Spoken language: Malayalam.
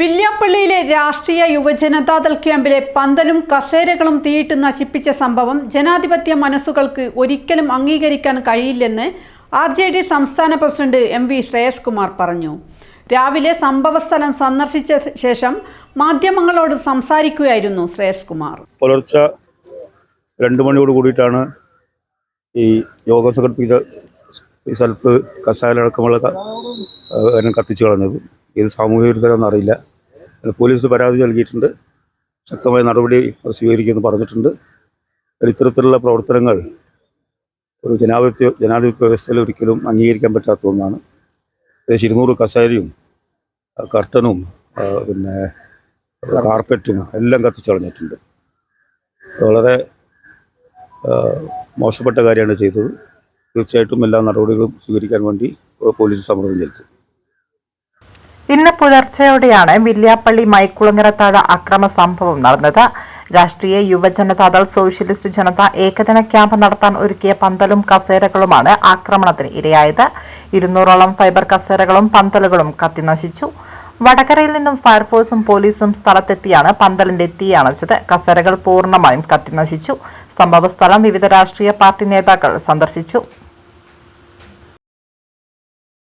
വില്യാപ്പള്ളിയിലെ രാഷ്ട്രീയ യുവജനതാദൾ ക്യാമ്പിലെ പന്തലും കസേരകളും തീയിട്ട് നശിപ്പിച്ച സംഭവം ജനാധിപത്യ മനസ്സുകൾക്ക് ഒരിക്കലും അംഗീകരിക്കാൻ കഴിയില്ലെന്ന് ആർ ജെ ഡി സംസ്ഥാന president M V Shreyas Kumar പറഞ്ഞു. രാവിലെ സംഭവസ്ഥലം സന്ദർശിച്ച ശേഷം മാധ്യമങ്ങളോട് സംസാരിക്കുകയായിരുന്നു ശ്രേയസ് കുമാർ പുലർച്ചെ രണ്ട് മണിയോട് കൂടിയിട്ടാണ് ഈ യോഗം സംഘടിപ്പിച്ച സെൽഫ് കസാലടക്കമുള്ള കത്തിച്ചു കളഞ്ഞത്. ഇത് സാമൂഹ്യ വിരുദ്ധരാണെന്ന് അറിയില്ല. പരാതി നൽകിയിട്ടുണ്ട്. ശക്തമായ നടപടി സ്വീകരിക്കുമെന്ന് പറഞ്ഞിട്ടുണ്ട്. ഇത്തരത്തിലുള്ള പ്രവർത്തനങ്ങൾ ഒരു ജനാധിപത്യ ജനാധിപത്യ വ്യവസ്ഥയിൽ ഒരിക്കലും അംഗീകരിക്കാൻ പറ്റാത്ത ഒന്നാണ്. ഏകദേശം ഇരുന്നൂറ് കസേരയും കർട്ടനും പിന്നെ കാർപ്പറ്റും എല്ലാം കത്തിച്ചളഞ്ഞിട്ടുണ്ട് വളരെ മോശപ്പെട്ട കാര്യമാണ് ചെയ്തത്. തീർച്ചയായിട്ടും എല്ലാ നടപടികളും സ്വീകരിക്കാൻ വേണ്ടി പോലീസ് സമ്മർദ്ദം ചെലുത്തും. ഇന്ന് പുലർച്ചെയോടെയാണ് വില്യാപ്പള്ളി മൈക്കുളങ്ങരത്താഴ അക്രമ സംഭവം നടന്നത്. രാഷ്ട്രീയ യുവജനതാദൾ സോഷ്യലിസ്റ്റ് ജനത ഏകദിന ക്യാമ്പ് നടത്താൻ ഒരുക്കിയ പന്തലും കസേരകളുമാണ് ആക്രമണത്തിന് ഇരയായത്. ഇരുന്നൂറോളം ഫൈബർ കസേരകളും പന്തലുകളും കത്തിനശിച്ചു. വടകരയിൽ നിന്നും ഫയർഫോഴ്സും പോലീസും സ്ഥലത്തെത്തിയാണ് പന്തലിന്റെ തീ അണച്ചത്. കസേരകൾ പൂർണമായും കത്തിനശിച്ചു. സംഭവസ്ഥലം വിവിധ രാഷ്ട്രീയ പാർട്ടി നേതാക്കൾ സന്ദർശിച്ചു.